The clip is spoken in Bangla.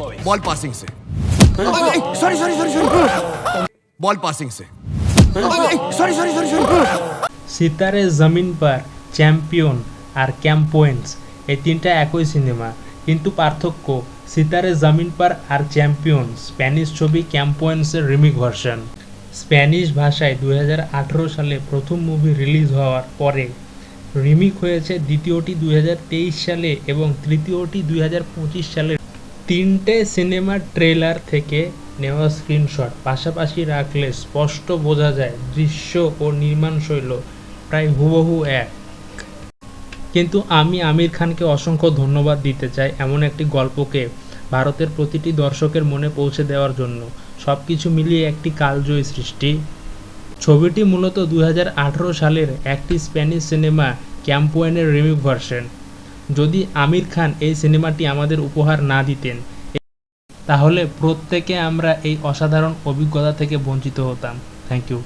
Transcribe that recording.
बॉल पासिंग से sorry sorry sorry sorry ball passing से sorry sorry sorry sorry Sitare Zameen Par champion আর ক্যাম্পোয়েন্স এই তিনটা একই সিনেমা কিন্তু পার্থক্য সিতারে জমিন পার আর চ্যাম্পিয়ন স্প্যানিশ ছবি ক্যাম্পোয়েন্সের রিমিক ভার্সন স্প্যানিশ ভাষায় দু সালে প্রথম মুভি রিলিজ হওয়ার পরে রিমিক হয়েছে দ্বিতীয়টি দু সালে এবং তৃতীয়টি দুই সালে তিনটে সিনেমার ট্রেলার থেকে নেওয়া স্ক্রিনশট। পাশাপাশি রাখলে স্পষ্ট বোঝা যায় দৃশ্য ও নির্মাণ শৈল প্রায় হুবহু এক। কিন্তু আমি আমির খানকে অসংখ্য ধন্যবাদ দিতে চাই এমন একটি গল্পকে ভারতের প্রতিটি দর্শকের মনে পৌঁছে দেওয়ার জন্য। সব কিছু মিলিয়ে একটি কালজয়ী সৃষ্টি। ছবিটি মূলত দু হাজার আঠারো সালের একটি স্প্যানিশ সিনেমা ক্যাম্পোয়েনের রিমিক ভার্সন। যদি আমির খান এই সিনেমাটি আমাদের উপহার না দিতেন, তাহলে প্রত্যেকে আমরা এই অসাধারণ অভিজ্ঞতা থেকে বঞ্চিত হতাম। Thank you